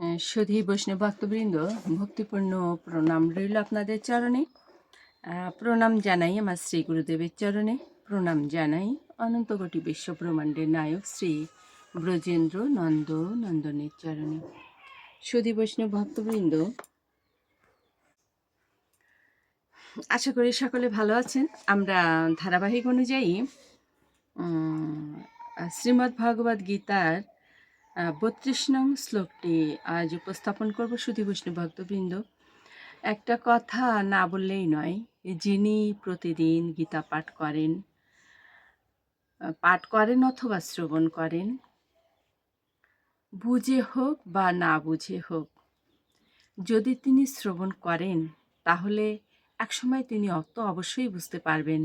সুধী বৈষ্ণব ভক্তবৃন্দ, ভক্তিপূর্ণ প্রণাম রইল আপনাদের চরণে। প্রণাম জানাই আমার শ্রী গুরুদেবের চরণে। প্রণাম জানাই অনন্তকোটি বিশ্ব ব্রহ্মাণ্ডের নায়ক শ্রী ব্রজেন্দ্র নন্দ নন্দনের চরণে। সুধী বৈষ্ণব ভক্তবৃন্দ, আশা করি সকলে ভালো আছেন। আমরা ধারাবাহিক অনুযায়ী শ্রীমদ্ ভগবদ গীতার বত্রিশ নং শ্লোকটি আজ উপস্থাপন করব সুধী বৈষ্ণব ভক্তবৃন্দ। একটা কথা না বললেই নয়, যিনি প্রতিদিন গীতা পাঠ করেন পাঠ করেন অথবা শ্রবণ করেন, বুঝে হোক বা না বুঝে হোক, যদি তিনি শ্রবণ করেন, তাহলে একসময় তিনি অত অবশ্যই বুঝতে পারবেন।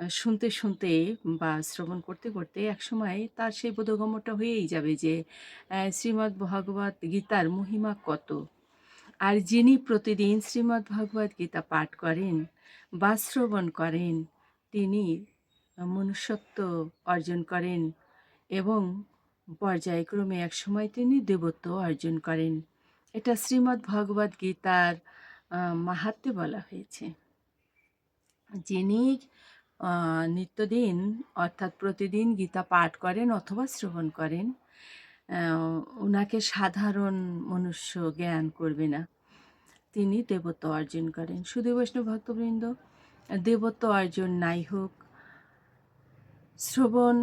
শুনতে শুনতে বা শ্রবণ করতে করতে একসময় তার সেই বোধগম্যটা হয়েই যাবে যে শ্রীমদ্ ভগবত গীতার মহিমা কত? আর যিনি প্রতিদিন শ্রীমদ্ ভগবত গীতা পাঠ করেন বা শ্রবণ করেন তিনি মনুষ্যত্ব অর্জন করেন এবং পর্যায়ক্রমে একসময় তিনি দেবত্ব অর্জন করেন। এটা শ্রীমদ্ ভগবত গীতার আহ, মাহাত্ম্যে বলা হয়েছে। যিনি নিত্যদিন, অর্থাৎ প্রতিদিন গীতা পাঠ করেন অথবা শ্রবণ করেন ওনাকে সাধারণ মনুষ্য জ্ঞান করবে না। তিনি দেবত্ব অর্জন করেন। শুধু বৈষ্ণব ভক্তবৃন্দ, দেবত্ব অর্জন নাই হোক, শ্রবণ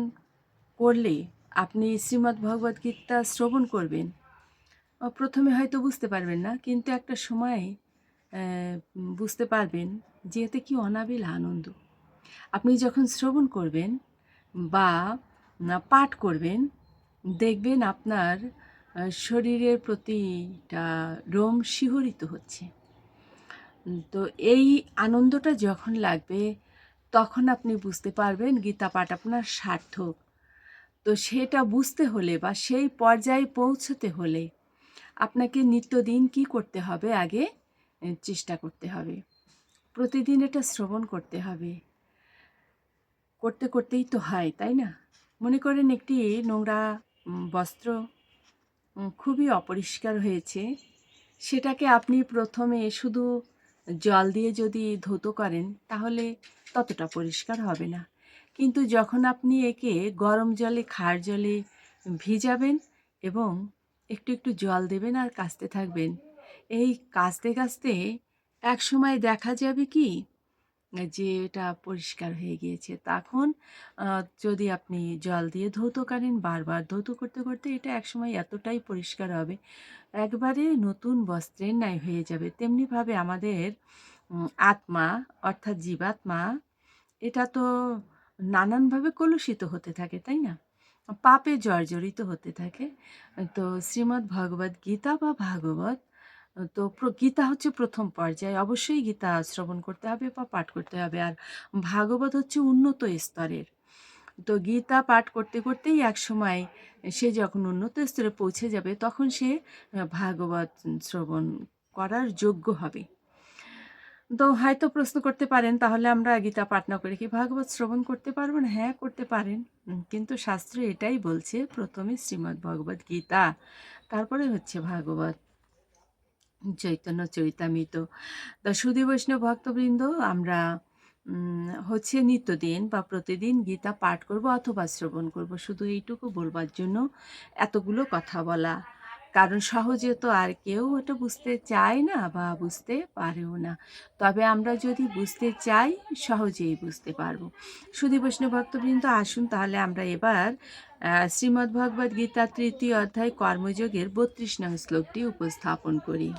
করলে আপনি শ্রীমদ্ ভগবদ গীতা শ্রবণ করবেন। প্রথমে হয়তো বুঝতে পারবেন না, কিন্তু একটা সময় বুঝতে পারবেন যে এতে কি অনাবিল আনন্দ। আপনি যখন শ্রবণ করবেন বা পাঠ করবেন, দেখবেন আপনার শরীরের প্রতিটা রোম শিহরিত হচ্ছে। তো এই আনন্দটা যখন লাগবে, তখন আপনি বুঝতে পারবেন গীতা পাঠ আপনার সার্থক। তো সেটা বুঝতে হলে বা সেই পর্যায়ে পৌঁছতে হলে আপনাকে নিত্যদিন কি করতে হবে আগে চেষ্টা করতে হবে। প্রতিদিন এটা শ্রবণ করতে হবে। করতে করতেই তো হয়, তাই না? মনে করেন একটি নোংরা বস্ত্র খুবই অপরিষ্কার হয়েছে। সেটাকে আপনি প্রথমে শুধু জল দিয়ে যদি ধৌত করেন, তাহলে ততটা পরিষ্কার হবে না। কিন্তু যখন আপনি একে গরম জলে, খার জলে ভিজাবেন এবং একটু একটু জল দেবেন আর কাচতে থাকবেন, এই কাচতে কাচতে এক সময় দেখা যাবে কি যে এটা পরিষ্কার হয়ে গিয়েছে, তখন যদি আপনি জল দিয়ে ধৌত বারবার ধৌত করতে করতে এটা একসময় এতটাই পরিষ্কার হবে, একবারে নতুন বস্ত্রের ন্যায় হয়ে যাবে। তেমনিভাবে আমাদের আত্মা, অর্থাৎ জীবাত্মা, এটা তো নানানভাবে কলুষিত হতে থাকে, তাই না? পাপে জর্জরিত হতে থাকে। তো শ্রীমদ্ ভগবদ গীতা বা ভাগবত তো গীতা হচ্ছে প্রথম পর্যায়ে। অবশ্যই গীতা শ্রবণ করতে হবে বা পাঠ করতে হবে। আর ভাগবত হচ্ছে উন্নত স্তরের। তো গীতা পাঠ করতে করতেই এক সময় সে যখন উন্নত স্তরে পৌঁছে যাবে, তখন সে ভাগবত শ্রবণ করার যোগ্য হবে। তো হয়তো প্রশ্ন করতে পারেন, তাহলে আমরা গীতা পাঠ না করে কি ভাগবত শ্রবণ করতে পারব না? হ্যাঁ করতে পারেন। কিন্তু শাস্ত্র এটাই বলছে, প্রথমে শ্রীমদ্ ভগবত গীতা, তারপরে হচ্ছে ভাগবত চৈতন্য চৈতামিত তা সুধী বৈষ্ণব ভক্তবৃন্দ আমরা হচ্ছে নিত্যদিন বা প্রতিদিন গীতা পাঠ করব অথবা শ্রবণ করব। শুধু এইটুকু বলবার জন্য এতগুলো কথা বলা। কারণ সহজে তো আর কেউ এটা বুঝতে চায় না বা বুঝতে পারেও না। তবে আমরা যদি বুঝতে চাই সহজেই বুঝতে পারব। সুধী বৈষ্ণব ভক্তবৃন্দ আসুন তাহলে আমরা এবার আহ, শ্রীমদ্ ভগবদ গীতা তৃতীয় অধ্যায় কর্মযোগের বত্রিশ নং শ্লোকটি উপস্থাপন করি।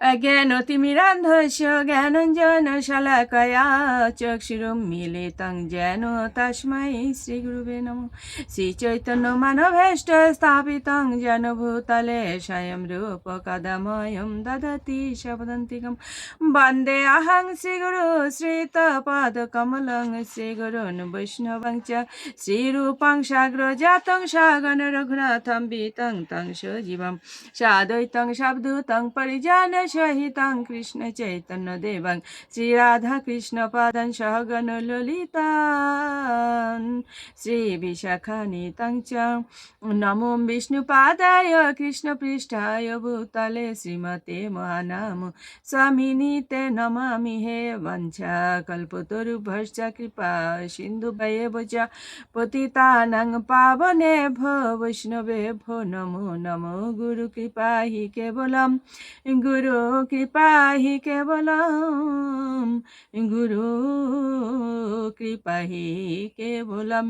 জ্ঞানতিমিরান্ধস্য জ্ঞানঞ্জন শলাকয়া চক্ষুরুম মিলিতং যেন তস্মৈ শ্রীগুরুবে নম। শ্রীচৈতন্য মানভেষ্ট স্থাপিতং যেন ভূতলে স্বয়ং রূপ কদময়ম দদতি শবদন্তিকম। বন্দে অহং শ্রীগুরু শ্রীতপদকমলং শ্রীগুরুন বৈষ্ণবং চ। শ্রীরূপং সাগ্রজাতং সাগণ রঘুনাথম বিতং তং সজীবম। সাদৈতং শব্দুতং পরিজান সহিতং কৃষ্ণ চৈতন্য দেবং। শ্রী রাধা কৃষ্ণ পাদন সহগণ ললিতান শ্রী বিশাখানিতং চ নমো বিষ্ণুপাদায় কৃষ্ণপৃষ্ঠায় ভূতলে শ্রীমতে মহানাম। স্বামিনীতে নমামি হে বঞ্ছা, কল্পতরুভশ্চ কৃপা সিন্ধু বয়ে চ পতিতানাং পাবনে ভো বৈষ্ণবে ভো, নমো নমো, গুরু কৃপা হি কেবলম। গুরু কৃপা হি কেবলম গুরু কৃপা হি কেবলম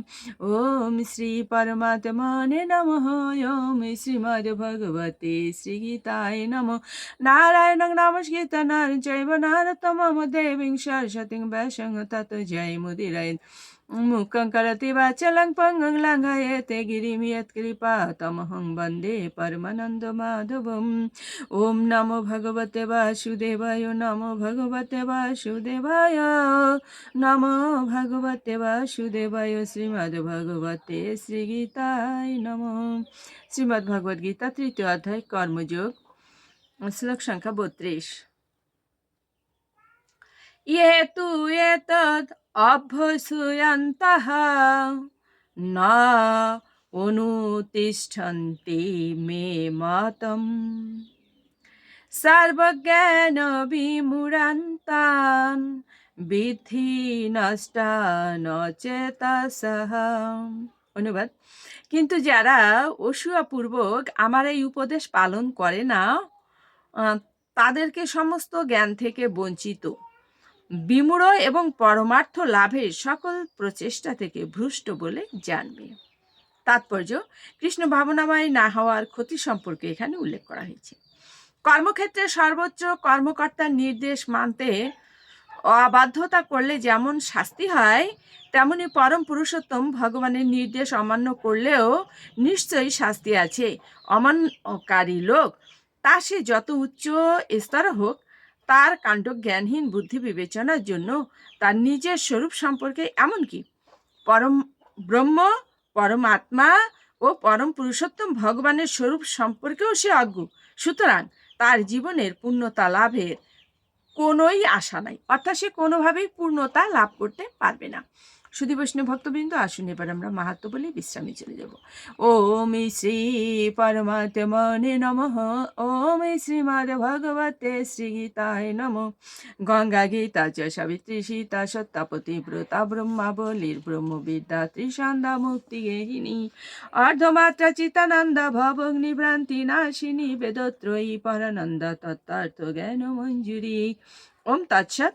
ওম শ্রী পরমাত্মনে নমঃ ওম শ্রীমদ্ ভগবতে শ্রীগীতায় নমঃ নারায়ণং নমস্কৃত নর চৈব নরোত্তমম দেবীং সরস্বতীং বৈশং তত জয় মুদিরায় মুখং করতি বাচলং পঙ্গং লঙ্ঘয়তে গিরিম यत्कृपा तमहं वन्दे परमानन्दमाधवम् ॐ नमो भगवते वासुदेवाय नमो भगवते वासुदेवाय नमो भगवते वासुदेवाय শ্রীমদ্ভগবতে শ্রীগীতায় নম শ্রীমদ্ ভগবদ গীতা তৃতীয় অধ্যায় কর্মযোগ শ্লোক সংখ্যা বত্রিশ ইয়ে তু এতদ অভ্যসুয়ন্তঃ না অনুতিষ্ঠন্তি মে মতম সর্বজ্ঞান বিমূঢ়ান্তান বিধি নষ্টান চেতাসহ অনুবাদ। কিন্তু যারা অসুয়াপূর্বক আমার এই উপদেশ পালন করে না তাদেরকে সমস্ত জ্ঞান থেকে বঞ্চিত। বিমূঢ় এবং পরমার্থ লাভের সকল প্রচেষ্টা থেকে ভ্রষ্ট বলে জানবে। তাৎপর্য, কৃষ্ণ ভাবনাময় না হওয়ার ক্ষতি সম্পর্কে এখানে উল্লেখ করা হয়েছে। কর্মক্ষেত্রে সর্বোচ্চ কর্মকর্তার নির্দেশ মানতে অবাধ্যতা করলে যেমন শাস্তি হয়, তেমনি পরম পুরুষোত্তম ভগবানের নির্দেশ অমান্য করলেও নিশ্চয়ই শাস্তি আছে। অমান্যকারী লোক, তা সে যত উচ্চ স্তর হোক তার কাণ্ড জ্ঞানহীন বুদ্ধি বিবেচনার জন্য তার নিজের স্বরূপ সম্পর্কে এমনকি পরম ব্রহ্ম, পরমাত্মা ও পরম পুরুষোত্তম ভগবানের স্বরূপ সম্পর্কেও সে অজ্ঞ। সুতরাং তার জীবনের পূর্ণতা লাভের কোনোই আশা নাই, অর্থাৎ সে কোনোভাবেই পূর্ণতা লাভ করতে পারবে না। সুধী বৈষ্ণব ভক্তবৃন্দ আসুন, এবার আমরা মাহাত্ম বলে বিশ্রামে চলে যাব। ওম শ্রী পরমাত্মনে নমঃ। ওম শ্রীমদ ভগবতে শ্রীগীতায় নম। গঙ্গা গীতা চ সাবিত্রী সীতা সত্যাপতি ব্রতা ব্রহ্মা বলির ব্রহ্মবিদ্যা ত্রিসন্ধ্যা মুক্তি গেহিনী। অর্ধমাত্রা চিতানন্দ ভবগ্নি ভ্রান্তি নাশিনী বেদত্রয়ী পরানন্দ তত্ত্বার্থ জ্ঞান মঞ্জুরি ওম তৎসৎ।